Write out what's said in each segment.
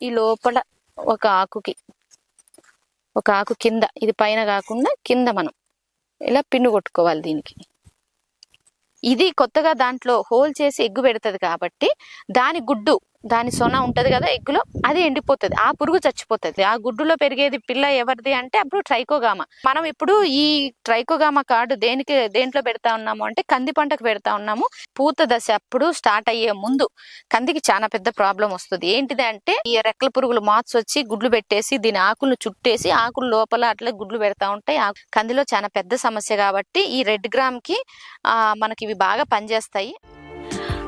ఈ లోపల ఒక ఆకుకి ఒక ఆకు కింద ఇది పైన కాకుండా కింద మనం ఇలా పిన్ను కొట్టుకోవాలి దీనికి. ఇది కొత్తగా దాంట్లో హోల్ చేసి ఎగ్గు పెడుతుంది కాబట్టి దాని గుడ్డు దాని సొన ఉంటుంది కదా ఎగ్గులో అది ఎండిపోతుంది. ఆ పురుగు చచ్చిపోతుంది. ఆ గుడ్డులో పెరిగేది పిల్ల ఎవరిది అంటే అప్పుడు ట్రైకోగామా. మనం ఇప్పుడు ఈ ట్రైకోగామా కార్డు దేనికి దేంట్లో పెడతా ఉన్నాము అంటే కంది పంటకు పెడతా ఉన్నాము. పూత దశ అప్పుడు స్టార్ట్ అయ్యే ముందు కందికి చాలా పెద్ద ప్రాబ్లం వస్తుంది. ఏంటిది అంటే ఈ రెక్కల పురుగులు మాత్స్ వచ్చి గుడ్లు పెట్టేసి దీని ఆకులు చుట్టేసి ఆకులు లోపల అట్లా గుడ్లు పెడతా ఉంటాయి. ఆ కందిలో చాలా పెద్ద సమస్య కాబట్టి ఈ రెడ్ గ్రామ్కి మనకి ఇవి బాగా పనిచేస్తాయి.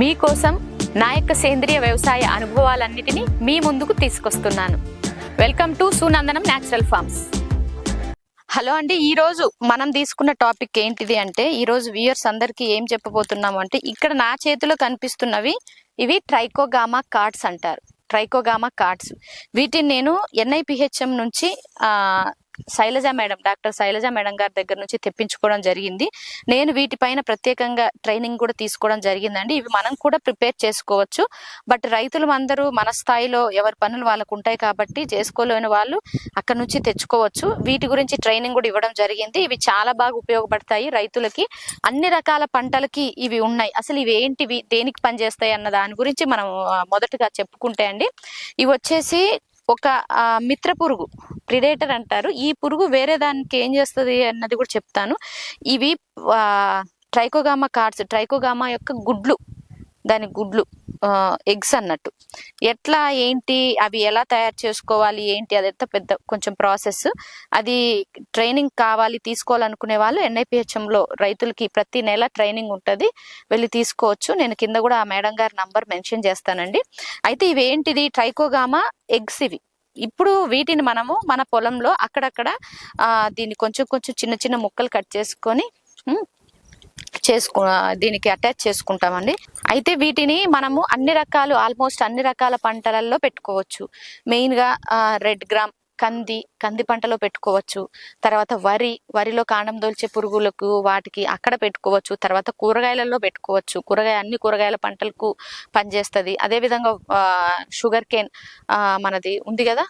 మీకోసం నా యొక్క సేంద్రియ వ్యవసాయ అనుభవాలన్నిటినీ మీ ముందుకు తీసుకొస్తున్నాను. Welcome to Sunandanam natural farms hello అండి ఈరోజు మనం తీసుకున్న టాపిక్ ఏంటిది అంటే ఈరోజు వ్యూయర్స్ అందరికీ ఏం చెప్పబోతున్నాము అంటే ఇక్కడ నా చేతిలో కనిపిస్తున్నవి ఇవి ట్రైకోగామా కార్డ్స్ అంటారు. ట్రైకోగామా కార్డ్స్ వీటిని నేను ఎన్ఐపిహెచ్ఎం నుంచి Shailaja madam doctor Shailaja madam గారి దగ్గర నుంచి తెప్పించుకోవడం జరిగింది. నేను వీటిపైన ప్రత్యేకంగా ట్రైనింగ్ కూడా తీసుకోవడం జరిగిందండి. ఇవి మనం కూడా ప్రిపేర్ చేసుకోవచ్చు. బట్ రైతులు అందరూ మన స్థాయిలో ఎవరి పనులు వాళ్ళకు ఉంటాయి కాబట్టి చేసుకోలేని వాళ్ళు అక్కడ నుంచి తెచ్చుకోవచ్చు. వీటి గురించి ట్రైనింగ్ కూడా ఇవ్వడం జరిగింది. ఇవి చాలా బాగా ఉపయోగపడతాయి రైతులకి. అన్ని రకాల పంటలకి ఇవి ఉన్నాయి. అసలు ఇవి ఏంటివి? దేనికి పనిచేస్తాయి అన్న దాని గురించి మనం మొదటగా చెప్పుకుంటే అండి. ఇవి వచ్చేసి ఒక మిత్ర పురుగు ప్రిడేటర్ అంటారు. ఈ పురుగు వేరే దానికి ఏం చేస్తుంది అన్నది కూడా చెప్తాను. ఇవి ట్రైకోగామా కార్డ్స్ ట్రైకోగామా యొక్క గుడ్లు దాని గుడ్లు ఎగ్స్ అన్నట్టు. ఎట్లా ఏంటి అవి ఎలా తయారు చేసుకోవాలి ఏంటి అదంతా పెద్ద కొంచెం ప్రాసెస్. అది ట్రైనింగ్ కావాలి తీసుకోవాలనుకునే వాళ్ళు ఎన్ఐపిహెచ్ఎంలో రైతులకి ప్రతి నెల ట్రైనింగ్ ఉంటుంది. వెళ్ళి తీసుకోవచ్చు. నేను కింద కూడా ఆ మేడం గారి నంబర్ మెన్షన్ చేస్తానండి. అయితే ఇవి ఏంటిది ట్రైకోగామా ఎగ్స్ ఇవి. ఇప్పుడు వీటిని మనము మన పొలంలో అక్కడక్కడ దీన్ని కొంచెం కొంచెం చిన్న చిన్న ముక్కలు కట్ చేసుకొని చేసుకు దీనికి అటాచ్ చేసుకుంటామండి. అయితే వీటిని మనము అన్ని రకాలు ఆల్మోస్ట్ అన్ని రకాల పంటలలో పెట్టుకోవచ్చు. మెయిన్గా రెడ్ గ్రామ్ కంది కంది పంటలో పెట్టుకోవచ్చు. తర్వాత వరి వరిలో కాండం దోల్చే పురుగులకు వాటికి అక్కడ పెట్టుకోవచ్చు. తర్వాత కూరగాయలలో పెట్టుకోవచ్చు. కూరగాయ అన్ని కూరగాయల పంటలకు పనిచేస్తుంది. అదేవిధంగా షుగర్ కేన్ మనది ఉంది కదా?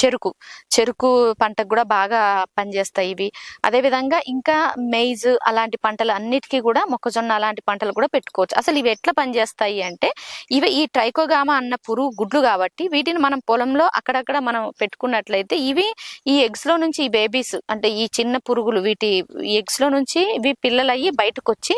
చెరుకు. చెరుకు పంటకు కూడా బాగా పనిచేస్తాయి ఇవి. అదేవిధంగా ఇంకా మెయిజ్ అలాంటి పంటలు అన్నిటికీ కూడా మొక్కజొన్న అలాంటి పంటలు కూడా పెట్టుకోవచ్చు. అసలు ఇవి ఎట్లా పనిచేస్తాయి అంటే ఇవి ఈ ట్రైకోగామా అన్న పురుగు గుడ్లు కాబట్టి వీటిని మనం పొలంలో అక్కడక్కడ మనం పెట్టుకున్నట్లయితే ఇవి ఈ ఎగ్స్లో నుంచి ఈ బేబీస్ అంటే ఈ చిన్న పురుగులు వీటి ఎగ్స్లో నుంచి ఇవి పిల్లలు అయ్యి బయటకు వచ్చి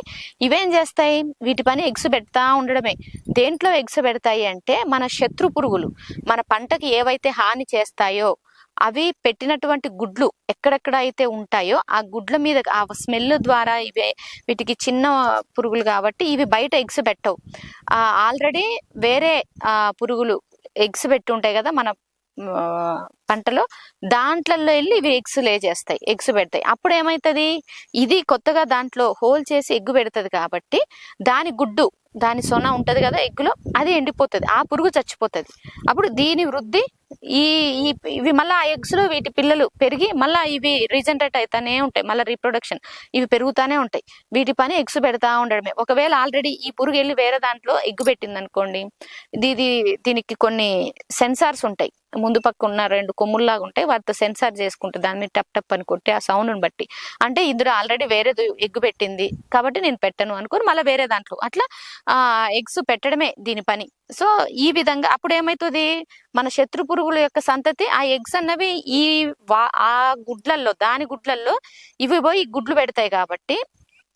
ఇవేం చేస్తాయి? వీటి పని ఎగ్స్ పెడతా ఉండడమే. దేంట్లో ఎగ్స్ పెడతాయి అంటే మన శత్రు పురుగులు. మన పంటకి ఏవైతే హాని చేస్తాయో అవి పెట్టినటువంటి గుడ్లు ఎక్కడెక్కడ అయితే ఉంటాయో ఆ గుడ్ల మీద ఆ స్మెల్ ద్వారా ఇవే వీటికి చిన్న పురుగులు కాబట్టి ఇవి బయట ఎగ్స్ పెట్టవు. ఆల్రెడీ వేరే పురుగులు ఎగ్స్ పెట్టి ఉంటాయి కదా మన పంటలో దాంట్లలో వెళ్ళి ఇవి ఎగ్స్ లే చేస్తాయి ఎగ్స్ పెడతాయి. అప్పుడు ఏమవుతుంది ఇది కొత్తగా దాంట్లో హోల్ చేసి ఎగ్గు పెడుతుంది కాబట్టి దాని గుడ్డు దాని సొన ఉంటుంది కదా ఎగ్గులో అది ఎండిపోతుంది. ఆ పురుగు చచ్చిపోతుంది. అప్పుడు దీని వృద్ధి ఈ ఈ- ఇవి మళ్ళీ ఆ ఎగ్స్లో వీటి పిల్లలు పెరిగి మళ్ళీ ఇవి రీజనరేట్ అవుతానే ఉంటాయి. మళ్ళీ రీప్రొడక్షన్ ఇవి పెరుగుతానే ఉంటాయి. వీటి పని ఎగ్స్ పెడతా ఉండడమే. ఒకవేళ ఆల్రెడీ ఈ పురుగు వెళ్ళి వేరే దాంట్లో ఎగ్గు పెట్టింది అనుకోండి ఇది దీనికి కొన్ని సెన్సార్స్ ఉంటాయి. ముందు పక్క ఉన్న రెండు కొమ్ముల్లాగా ఉంటాయి వాటితో సెన్సార్ చేసుకుంటుంది దాని మీద టప్ టప్ అని కొట్టి ఆ సౌండ్ బట్టి. అంటే ఇందులో ఆల్రెడీ వేరేది ఎగ్గు పెట్టింది. కాబట్టి నేను పెట్టను అనుకుని మళ్ళీ వేరే దాంట్లో. అట్లా ఆ ఎగ్స్ పెట్టడమే దీని పని. సో ఈ విధంగా అప్పుడు ఏమవుతుంది మన శత్రు పురుగుల యొక్క సంతతి ఆ ఎగ్స్ అన్నవి ఈ వా- ఆ గుడ్లల్లో దాని గుడ్లల్లో ఇవి పోయి గుడ్లు పెడతాయి కాబట్టి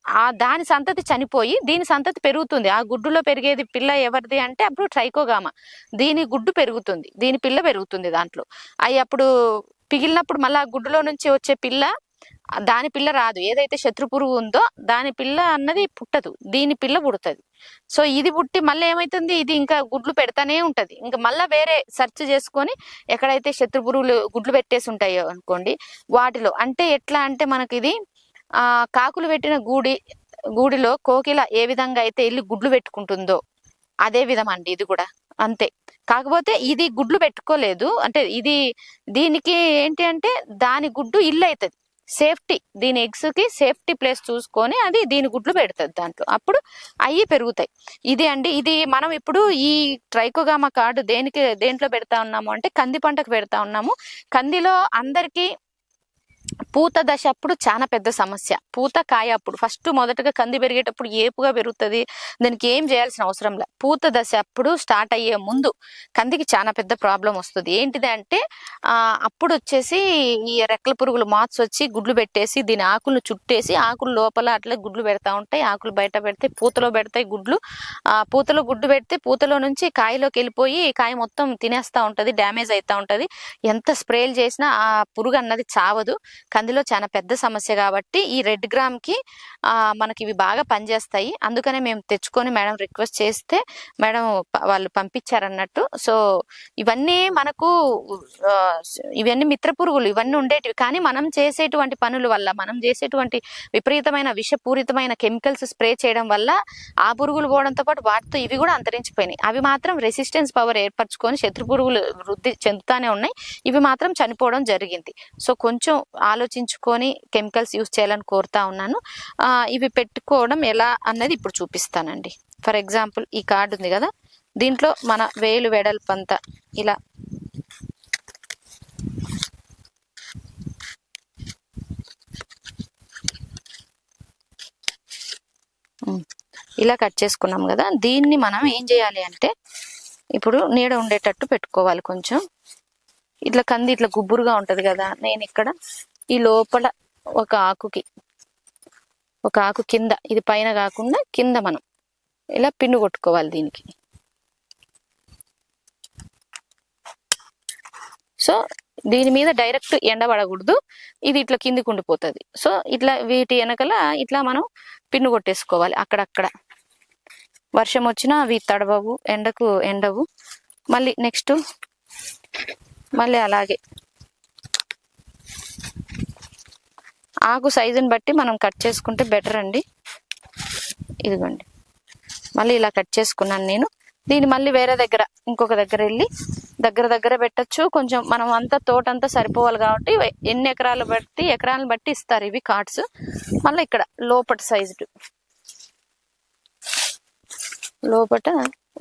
ఆ దాని సంతతి చనిపోయి దీని సంతతి పెరుగుతుంది. ఆ గుడ్డులో పెరిగేది పిల్ల ఎవరిది అంటే అప్పుడు ట్రైకోగామా. దీని గుడ్డు పెరుగుతుంది. దీని పిల్ల పెరుగుతుంది దాంట్లో. అవి అప్పుడు పిగిలినప్పుడు మళ్ళీ ఆ గుడ్డులో నుంచి వచ్చే పిల్ల దాని పిల్ల రాదు. ఏదైతే శత్రు పురుగు ఉందో దాని పిల్ల అన్నది పుట్టదు. దీని పిల్ల పుడుతుంది. సో ఇది పుట్టి మళ్ళీ ఏమైతుంది? ఇది ఇంకా గుడ్లు పెడతానే ఉంటుంది. ఇంకా మళ్ళీ వేరే సెర్చ్ చేసుకొని ఎక్కడైతే శత్రు పురుగులు గుడ్లు పెట్టేసి ఉంటాయో అనుకోండి వాటిలో. అంటే ఎట్లా అంటే మనకి ఇది ఆ కాకులు పెట్టిన గూడి గూడిలో కోకిల ఏ విధంగా అయితే వెళ్ళి గుడ్లు పెట్టుకుంటుందో అదే విధం అండి ఇది కూడా. అంతే. కాకపోతే ఇది గుడ్లు పెట్టుకోలేదు. అంటే ఇది దీనికి ఏంటి అంటే దాని గుడ్డు ఇల్లు అవుతుంది సేఫ్టీ. దీని ఎగ్స్కి సేఫ్టీ ప్లేస్ చూసుకొని అది దీని గుడ్లు పెడుతుంది దాంట్లో. అప్పుడు అవి పెరుగుతాయి. ఇది అండి. ఇది మనం ఇప్పుడు ఈ ట్రైకోగామ కార్డు దేనికి దేంట్లో పెడతా ఉన్నాము అంటే కంది పంటకు పెడతా ఉన్నాము. కందిలో అందరికీ పూత దశ అప్పుడు చాలా పెద్ద సమస్య. పూత కాయ అప్పుడు ఫస్ట్ మొదటగా కంది పెరిగేటప్పుడు ఏపుగా పెరుగుతుంది. దానికి ఏం చేయాల్సిన అవసరం లే. పూత దశ అప్పుడు స్టార్ట్ అయ్యే ముందు కందికి చాలా పెద్ద ప్రాబ్లం వస్తుంది. ఏంటిది అంటే అప్పుడు వచ్చేసి ఈ రెక్కల పురుగులు మాత్స్ వచ్చి గుడ్లు పెట్టేసి దీని ఆకులను చుట్టేసి ఆకులు లోపల అట్లా గుడ్లు పెడతా ఉంటాయి. ఆకులు బయట పెడితే పూతలో పెడతాయి గుడ్లు. ఆ పూతలో గుడ్డు పెడితే పూతలో నుంచి కాయలోకి వెళ్ళిపోయి కాయ మొత్తం తినేస్తా ఉంటది డ్యామేజ్ అవుతూ ఉంటుంది. ఎంత స్ప్రేలు చేసినా ఆ పురుగు అన్నది చావదు. కందిలో చాలా పెద్ద సమస్య కాబట్టి ఈ రెడ్ గ్రామ్కి మనకి ఇవి బాగా పనిచేస్తాయి. అందుకనే మేము తెచ్చుకొని మేడం రిక్వెస్ట్ చేస్తే మేడం వాళ్ళు పంపించారన్నట్టు. సో ఇవన్నీ మనకు ఇవన్నీ మిత్ర పురుగులు ఇవన్నీ ఉండేటివి. కానీ మనం చేసేటువంటి పనుల వల్ల మనం చేసేటువంటి విపరీతమైన విషపూరితమైన కెమికల్స్ స్ప్రే చేయడం వల్ల ఆ పురుగులు పోవడంతో పాటు వాటితో ఇవి కూడా అంతరించిపోయినాయి. అవి మాత్రం రెసిస్టెన్స్ పవర్ ఏర్పరచుకొని శత్రు పురుగులు వృద్ధి చెందుతానే ఉన్నాయి. ఇవి మాత్రం చనిపోవడం జరిగింది. సో కొంచెం ఆలోచించుకొని కెమికల్స్ యూస్ చేయాలని కోరుతా ఉన్నాను. ఇవి పెట్టుకోవడం ఎలా అన్నది ఇప్పుడు చూపిస్తానండి. ఫర్ ఎగ్జాంపుల్ ఈ కార్డు ఉంది కదా దీంట్లో మన వేలు వెడల్పంత ఇలా ఇలా కట్ చేసుకున్నాం కదా దీన్ని మనం ఏం చేయాలి అంటే ఇప్పుడు నీడ ఉండేటట్టు పెట్టుకోవాలి కొంచెం. ఇట్లా కంది ఇట్లా గుబ్బురుగా ఉంటుంది కదా నేను ఇక్కడ ఈ లోపల ఒక ఆకుకి ఒక ఆకు కింద ఇది పైన కాకుండా కింద మనం ఇలా పిన్ను కొట్టుకోవాలి దీనికి. సో దీని మీద డైరెక్ట్ ఎండ పడకూడదు. ఇది ఇట్లా కిందికి ఉండిపోతుంది సో ఇట్లా వీటి వెనకల ఇట్లా మనం పిన్ను కొట్టేసుకోవాలి అక్కడక్కడ. వర్షం వచ్చినా అవి తడవవు ఎండకు ఎండవు. మళ్ళీ నెక్స్ట్ మళ్ళీ అలాగే. ఆకు సైజుని బట్టి మనం కట్ చేసుకుంటే బెటర్ అండి. ఇదిగోండి. మళ్ళీ ఇలా కట్ చేసుకున్నాను నేను. దీన్ని మళ్ళీ వేరే దగ్గర ఇంకొక దగ్గర వెళ్ళి దగ్గర దగ్గర పెట్టచ్చు. కొంచెం మనం అంతా తోట అంతా సరిపోవాలి కాబట్టి ఎన్ని ఎకరాలు బట్టి ఎకరాలను బట్టి ఇస్తారు ఇవి కార్డ్స్ మళ్ళీ ఇక్కడ లోపటి సైజు. లోపట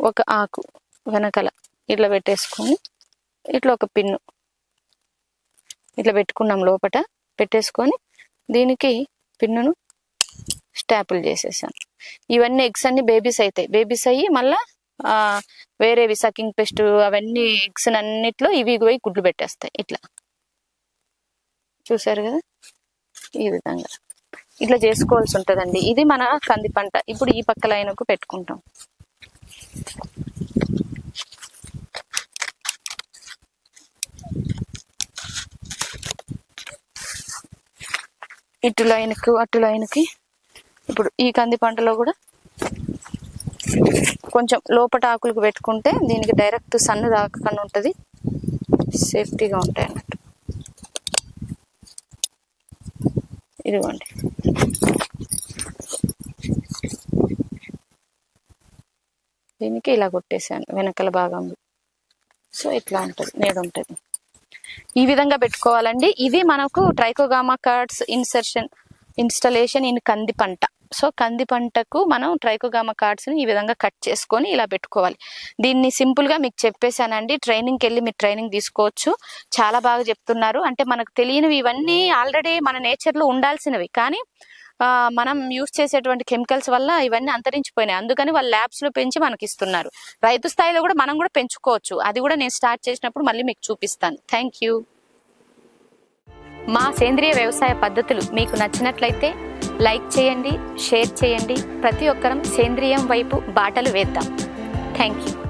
ఒక ఆకు వెనకల ఇట్లా పెట్టేసుకొని ఇట్లా ఒక పిన్ను. ఇట్లా పెట్టుకున్నాం లోపట. పెట్టేసుకొని దీనికి పిన్నును స్టాపుల్ చేసేసాను. ఇవన్నీ ఎగ్స్ అన్ని బేబీస్ అవుతాయి బేబీస్ అయ్యి మళ్ళా వేరేవి సకింగ్ పెస్ట్ అవన్నీ ఎగ్స్ అన్నిట్లో ఇవి పోయి గుడ్లు పెట్టేస్తాయి. ఇట్లా. చూసారు కదా? ఈ విధంగా. ఇట్లా చేసుకోవాల్సి ఉంటుందండి. ఇది మన కంది పంట. ఇప్పుడు ఈ పక్క లైన్కు పెట్టుకుంటాం. ఇటు లైన్కు అటు లైన్కి. ఇప్పుడు ఈ కంది పంటలో కూడా కొంచెం లోపట ఆకులకు పెట్టుకుంటే దీనికి డైరెక్ట్ సన్ను రాకుండా ఉంటుంది. సేఫ్టీగా ఉంటాయి అన్నట్టు. ఇదిగోండి. దీనికి ఇలా కొట్టేసాను వెనకల భాగంలో. సో ఇట్లా ఉంటుంది నీడ ఉంటుంది. ఈ విధంగా పెట్టుకోవాలండి. ఇది మనకు trichogramma cards insertion installation in కంది పంట. సో కంది పంటకు మనం ట్రైకోగామా కార్డ్స్ని ఈ విధంగా కట్ చేసుకొని ఇలా పెట్టుకోవాలి. దీన్ని సింపుల్గా మీకు చెప్పేశానండి. ట్రైనింగ్కి వెళ్ళి మీరు ట్రైనింగ్ తీసుకోవచ్చు. చాలా బాగా చెప్తున్నారు. అంటే మనకు తెలియనివి ఇవన్నీ ఆల్రెడీ మన నేచర్లో ఉండాల్సినవి. కానీ మనం యూస్ చేసేటువంటి కెమికల్స్ వల్ల ఇవన్నీ అంతరించిపోయినాయి. అందుకని వాళ్ళు ల్యాబ్స్లో పెంచి మనకి ఇస్తున్నారు రైతు స్థాయిలో కూడా మనం కూడా పెంచుకోవచ్చు. అది కూడా నేను స్టార్ట్ చేసినప్పుడు మళ్ళీ మీకు చూపిస్తాను. థ్యాంక్ యూ మా సేంద్రియ వ్యవసాయ పద్ధతులు మీకు నచ్చినట్లయితే లైక్ చేయండి షేర్ చేయండి. ప్రతి ఒక్కరం సేంద్రియం వైపు బాటలు వేద్దాం. Thank you